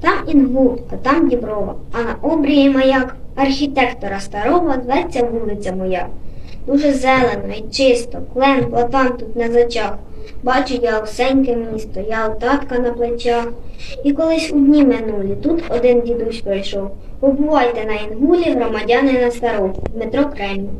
Там Інгул, а там Діброва, а на обрії маяк архітектора старого зветься вулиця моя. Дуже зелено і чисто, клен, платан тут на зачах. Бачу я осеньке місто, я у татка на плечах. І колись у дні минулі тут один дідусь прийшов. Побувайте на Інгулі громадянина старого, Дмитро Кремінь.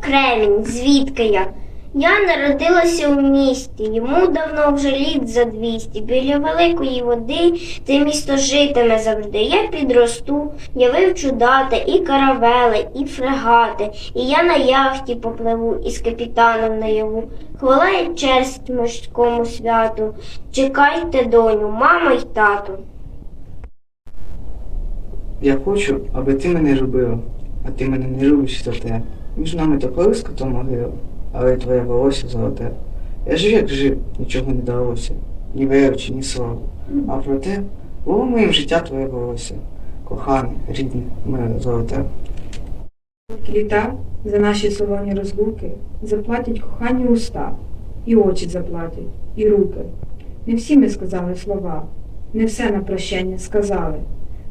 Кремінь, звідки я? Я народилася у місті, йому давно вже літ за двісті. Біля великої води це місто житиме завжди. Я підросту, я вивчу дати і каравели, і фрегати, і я на яхті попливу із капітаном наяву. Хвала і честь морському святу. Чекайте, доню, мама й тату. Я хочу, аби ти мене любила, а ти мене не любиш за те. Між нами то колиска, то могила, але твоє волосся золоте. Я жив, як жив, нічого не далося, ні величі, ні слави. А проте було моїм життя твоє волосся. Кохане, рідне, моє золоте. Літа за наші солоні розлуки заплатять кохані уста, і очі заплатять, і руки. Не всі ми сказали слова, не все на прощання сказали.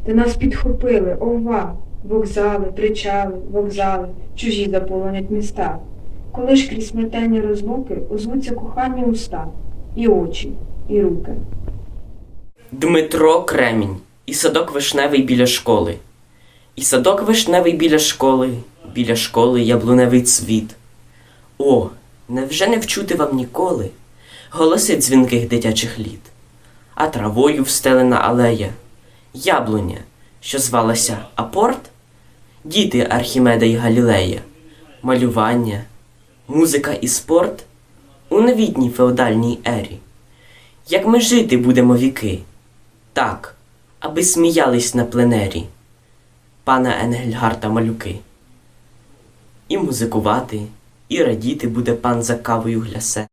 Та нас підхопили, ова, вокзали, причали, вокзали, чужі заполонять міста. Коли ж крізь смертельні розлуки озвуться кохані уста, і очі, і руки. Дмитро Кремінь і садок вишневий біля школи. І садок вишневий біля школи, біля школи яблуневий цвіт. О, невже не вчути вам ніколи голоси дзвінких дитячих літ, а травою встелена алея, яблуня, що звалася Апорт, діти Архімеда й Галілея, малювання, музика і спорт у новітній феодальній ері. Як ми жити будемо віки? Так, аби сміялись на пленері, пана Енгельгарта малюки. І музикувати, і радіти буде пан за кавою глясе.